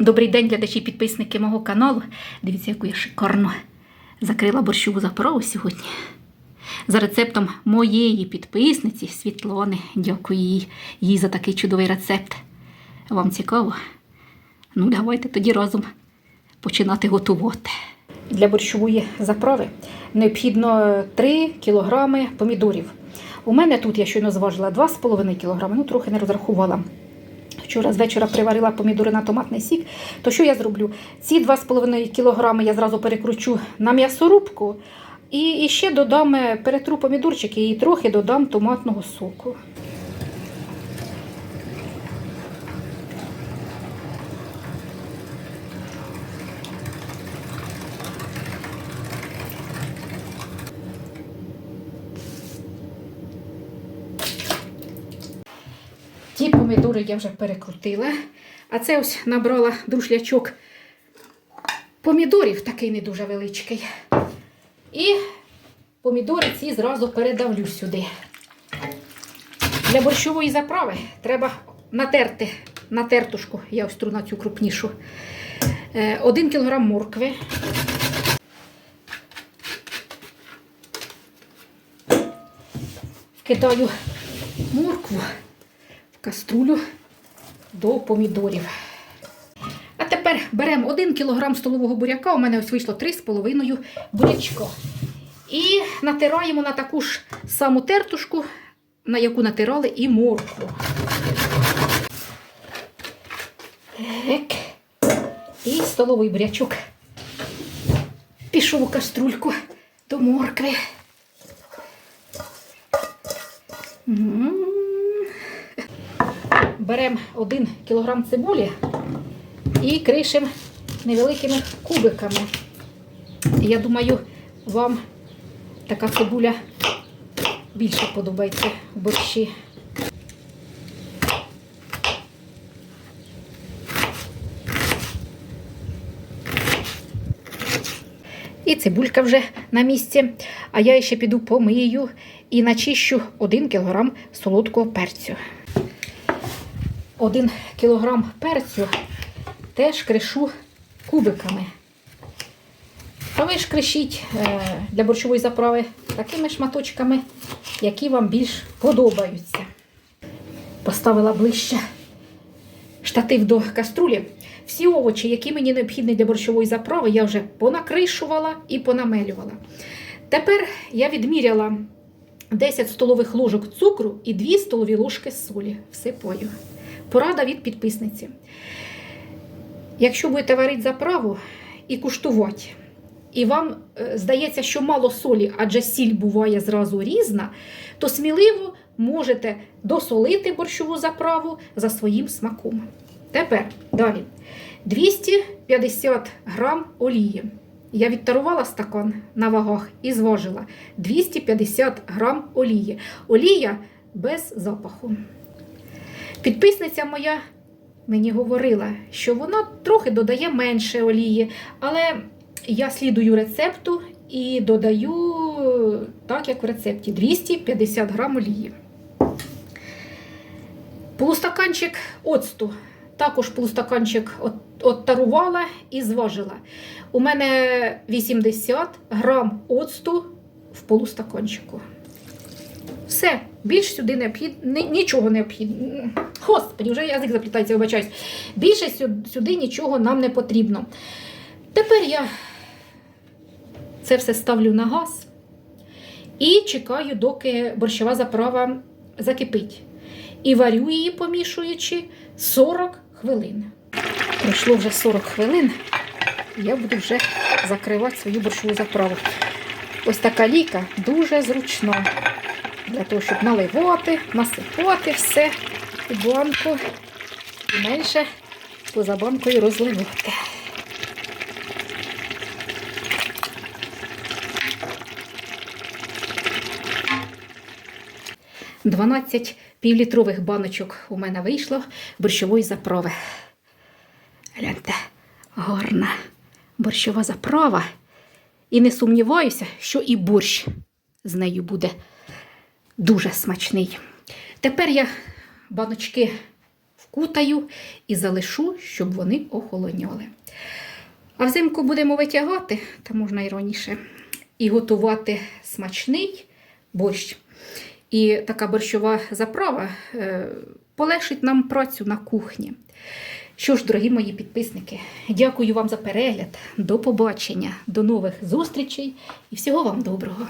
Добрий день, глядачі, підписники мого каналу. Дивіться, яку я шикарно закрила борщову запорову сьогодні. За рецептом моєї підписниці Світлани. Дякую їй, їй за такий чудовий рецепт. Вам цікаво? Ну, давайте тоді разом починати готувати. Для борщової заправи необхідно 3 кг помідорів. У мене тут я щойно зважила 2,5 кг, ну трохи не розрахувала. Вчора з вечора приварила помідори на томатний сік. То що я зроблю? Ці 2,5 кг я зразу перекручу на м'ясорубку і, ще додам, е, перетру помідорчики і трохи додам томатного соку. Ті помідори я вже перекрутила. А це ось набрала друшлячок помідорів, такий не дуже величкий. І помідори ці зразу передавлю сюди. Для борщової заправи треба натерти на тертушку, я ось тру на цю крупнішу. Е, Один кілограм моркви. Вкидаю моркву каструлю до помідорів. А тепер беремо 1 кг столового буряка. У мене ось вийшло 3,5 бурячка. І натираємо на таку ж саму тертушку, на яку натирали і моркву. Так. І столовий бурячок пішов у каструльку до моркви. М. Беремо 1 кг цибулі і кришимо невеликими кубиками. Я думаю, вам така цибуля більше подобається в борщі. І цибулька вже на місці. А я ще піду помию і начищу 1 кг солодкого перцю. 1 кг перцю теж кришу кубиками. А ви ж кришіть е, для борщової заправи такими шматочками, які вам більш подобаються. Поставила ближче штатив до каструлі. Всі овочі, які мені необхідні для борщової заправи, я вже понакришувала і понамелювала. Тепер я відміряла 10 столових ложок цукру і 2 столові ложки солі. Всипаю. Порада від підписниці. Якщо будете варити заправу і куштувати, і вам е, здається, що мало солі, адже сіль буває зразу різна, то сміливо можете досолити борщову заправу за своїм смаком. Тепер далі 250 грам олії. Я відтарувала стакан на вагах і зважила 250 грам олії. Олія без запаху. Підписниця моя мені говорила, що вона трохи додає менше олії, але я слідую рецепту і додаю так, як в рецепті 250 грам олії. Полустаканчик оцту. Також полустаканчик оттарувала і зважила. У мене 80 грам оцту в полустаканчику. Все, більш сюди необхідно, нічого необхідно. Господи, вже язик заплітається, вибачаюсь. Більше сюди нічого нам не потрібно. Тепер я це все ставлю на газ і чекаю, доки борщова заправа закипить. І варю її, помішуючи 40 хвилин. Пройшло вже 40 хвилин, я буду вже закривати свою борщову заправу. Ось така лійка дуже зручна для того, щоб наливати, насипати все у банку і менше поза банкою розливати. Дванадцять півлітрових баночок у мене вийшло борщової заправи. Гляньте, гарна борщова заправа. І не сумніваюся, що і борщ з нею буде дуже смачний. Тепер я баночки вкутаю і залишу, щоб вони охолоняли. А взимку будемо витягати, та можна і раніше, і готувати смачний борщ. І така борщова заправа е, полегшить нам працю на кухні. Що ж, дорогі мої підписники, дякую вам за перегляд. До побачення, до нових зустрічей і всього вам доброго.